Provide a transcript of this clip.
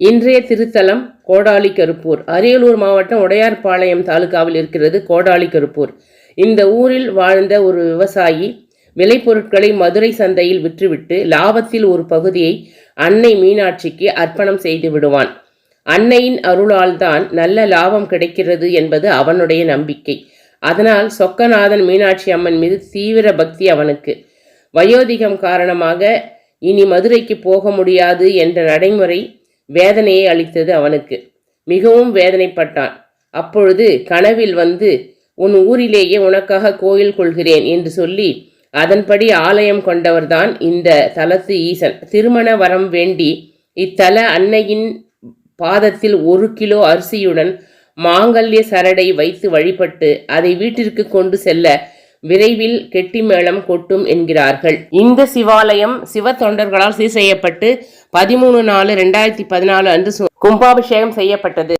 இன்றைய திருத்தலம் கோடாலி கருப்பூர் அரியலூர் மாவட்டம் உடையார்பாளையம் தாலுகாவில் இருக்கிறது கோடாலி கருப்பூர் இந்த ஊரில் வாழ்ந்த ஒரு விவசாயி விளைபொருட்களை மதுரை சந்தையில் விற்றுவிட்டு லாபத்தில் ஒரு பகுதியை அன்னை மீனாட்சிக்கு அர்ப்பணம் செய்து விடுவான். அன்னையின் அருளால்தான் நல்ல லாபம் கிடைக்கிறது என்பது அவனுடைய நம்பிக்கை. அதனால் சொக்கநாதன் மீனாட்சி அம்மன் மீது தீவிர பக்தி அவனுக்கு. வயோதிகம் காரணமாக இனி மதுரைக்கு போக முடியாது என்ற நடைமுறை வேதனையை அளித்தது அவனுக்கு. மிகவும் வேதனைப்பட்டான். அப்பொழுது கனவில் வந்து உன் ஊரிலேயே உனக்காக கோயில் கொள்கிறேன் என்று சொல்லி அதன்படி ஆலயம் கொண்டவர்தான் இந்த தலத்து ஈசன். திருமண வரம் வேண்டி இத்தல அன்னையின் பாதத்தில் ஒரு கிலோ அரிசியுடன் மாங்கல்ய சரடை வைத்து வழிபட்டு அதை வீட்டிற்கு கொண்டு செல்ல விரைவில் கெட்டி மேளம் கொட்டும் என்கிறார்கள். இந்த சிவாலயம் சிவ தொண்டர்களால் சீர் செய்யப்பட்டு பதிமூணு நாலு ரெண்டாயிரத்தி பதினாலு அன்று கும்பாபிஷேகம் செய்யப்பட்டது.